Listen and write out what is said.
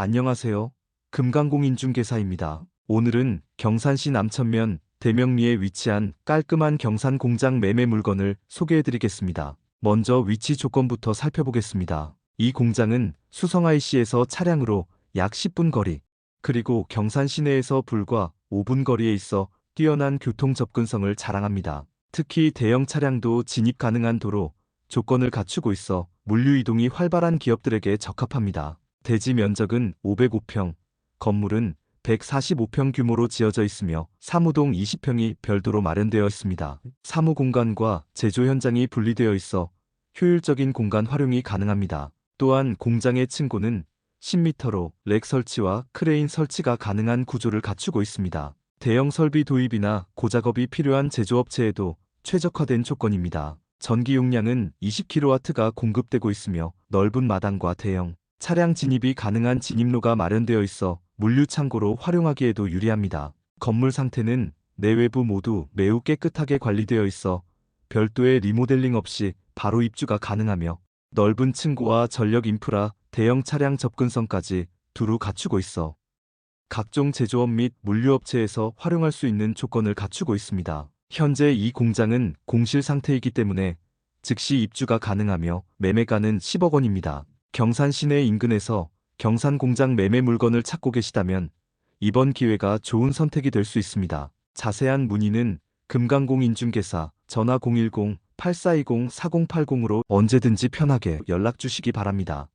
안녕하세요. 금강공 인중개사입니다. 오늘은 경산시 남천면 대명리에 위치한 깔끔한 경산 공장 매매 물건을 소개해드리겠습니다. 먼저 위치 조건부터 살펴보겠습니다. 이 공장은 수성 IC에서 차량으로 약 10분 거리, 그리고 경산 시내에서 불과 5분 거리에 있어 뛰어난 교통 접근성을 자랑합니다. 특히 대형 차량도 진입 가능한 도로, 조건을 갖추고 있어 물류 이동이 활발한 기업들에게 적합합니다. 대지 면적은 505평, 건물은 145평 규모로 지어져 있으며 사무동 20평이 별도로 마련되어 있습니다. 사무 공간과 제조 현장이 분리되어 있어 효율적인 공간 활용이 가능합니다. 또한 공장의 층고는 10m로 렉 설치와 크레인 설치가 가능한 구조를 갖추고 있습니다. 대형 설비 도입이나 고작업이 필요한 제조업체에도 최적화된 조건입니다. 전기 용량은 20kW가 공급되고 있으며 넓은 마당과 대형 차량 진입이 가능한 진입로가 마련되어 있어 물류 창고로 활용하기에도 유리합니다. 건물 상태는 내외부 모두 매우 깨끗하게 관리되어 있어 별도의 리모델링 없이 바로 입주가 가능하며 넓은 층고와 전력 인프라, 대형 차량 접근성까지 두루 갖추고 있어 각종 제조업 및 물류업체에서 활용할 수 있는 조건을 갖추고 있습니다. 현재 이 공장은 공실 상태이기 때문에 즉시 입주가 가능하며 매매가는 10억 원입니다. 경산 시내 인근에서 경산 공장 매매 물건을 찾고 계시다면 이번 기회가 좋은 선택이 될 수 있습니다. 자세한 문의는 금강공 인중개사 전화 010-8420-4080으로 언제든지 편하게 연락 주시기 바랍니다.